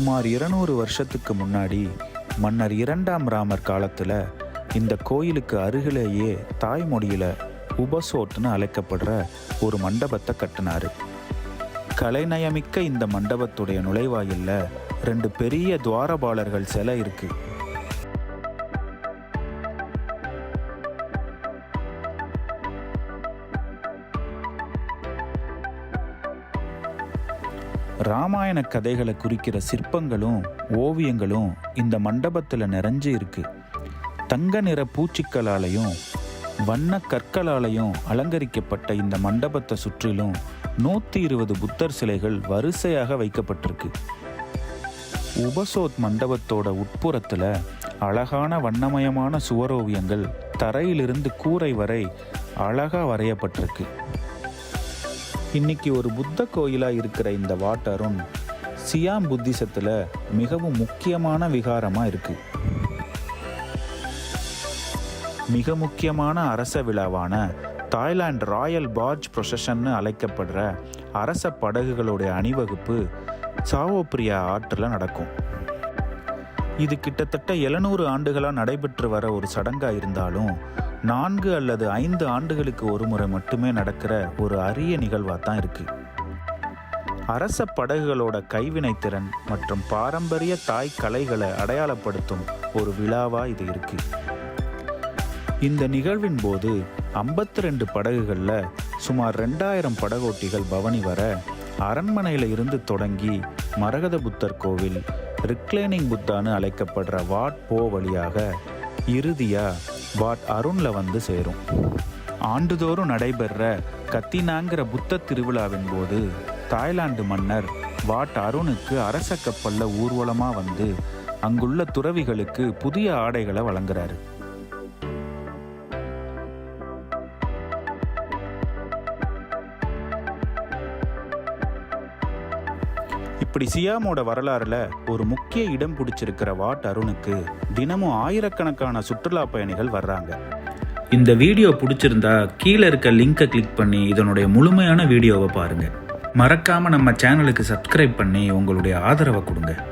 சுமார் இருநூறு வருஷத்துக்கு முன்னாடி மன்னர் இரண்டாம் ராமர் காலத்தில் இந்த கோயிலுக்கு அருகிலேயே தாய்மொழியில் உபசோட்னு அழைக்கப்படுற ஒரு மண்டபத்தை கட்டினாரு. கலைநயமிக்க இந்த மண்டபத்துடைய நுழைவாயில்ல ரெண்டு பெரிய துவாரபாலர்கள் சிலை இருக்குது ராமாயண கதைகளை குறிக்கிற சிற்பங்களும் ஓவியங்களும் இந்த மண்டபத்தில் நிறைஞ்சு இருக்கு. தங்க நிற பூச்சிக்களாலையும் வண்ண கற்களாலையும் அலங்கரிக்கப்பட்ட இந்த மண்டபத்தை சுற்றிலும் நூற்றி இருபது புத்தர் சிலைகள் வரிசையாக வைக்கப்பட்டிருக்கு. உபசோத் மண்டபத்தோட உட்புறத்தில் அழகான வண்ணமயமான சுவரோவியங்கள் தரையிலிருந்து கூரை வரை அழகா வரையப்பட்டிருக்கு. இன்னைக்கு ஒரு புத்த கோயிலாக இருக்கிற இந்த வாட்டரும் சியாம் புத்திசத்தில் மிகவும் முக்கியமான விகாரமாக இருக்குது மிக முக்கியமான அரச விழாவான தாய்லாந்து ராயல் பார்ஜ் ப்ரொசஷன்னு அழைக்கப்படுற அரச படகுகளுடைய அணிவகுப்பு சாவோப்ரியா ஆற்றில் நடக்கும். இது கிட்டத்தட்ட எழுநூறு ஆண்டுகளாக நடைபெற்று வர ஒரு சடங்காக இருந்தாலும் நான்கு அல்லது ஐந்து ஆண்டுகளுக்கு ஒரு முறை மட்டுமே நடக்கிற ஒரு அரிய நிகழ்வாக தான் இருக்கு. அரச படகுகளோட கைவினைத்திறன் மற்றும் பாரம்பரிய தாய் கலைகளை அடையாளப்படுத்தும் ஒரு விழாவா இது இருக்கு. இந்த நிகழ்வின் போது ஐம்பத்தி ரெண்டு படகுகளில் சுமார் ரெண்டாயிரம் படகோட்டிகள் பவனி வர அரண்மனையில் இருந்து தொடங்கி மரகத புத்தர் கோவில் ரிக்ளைனிங் புத்தான்னு அழைக்கப்படுற வாட் போ வழியாக இறுதியாக வாட் அருண்ல வந்து சேரும். ஆண்டுதோறும் நடைபெற கத்தினாங்கிற புத்த திருவிழாவின் போது தாய்லாந்து மன்னர் வாட் அருணுக்கு அரச கப்பல்ல ஊர்வலமா வந்து அங்குள்ள துறவிகளுக்கு புதிய ஆடைகளை வழங்குறாரு. இப்படி சியாமோட வரலாறுல ஒரு முக்கிய இடம் பிடிச்சிருக்கிற வாட் அருணுக்கு தினமும் ஆயிரக்கணக்கான சுற்றுலா பயணிகள் வர்றாங்க. இந்த வீடியோ பிடிச்சிருந்தா கீழே இருக்க லிங்கை கிளிக் பண்ணி இதனுடைய முழுமையான வீடியோவை பாருங்க. மறக்காம நம்ம சேனலுக்கு சப்ஸ்கிரைப் பண்ணி உங்களுடைய ஆதரவை கொடுங்க.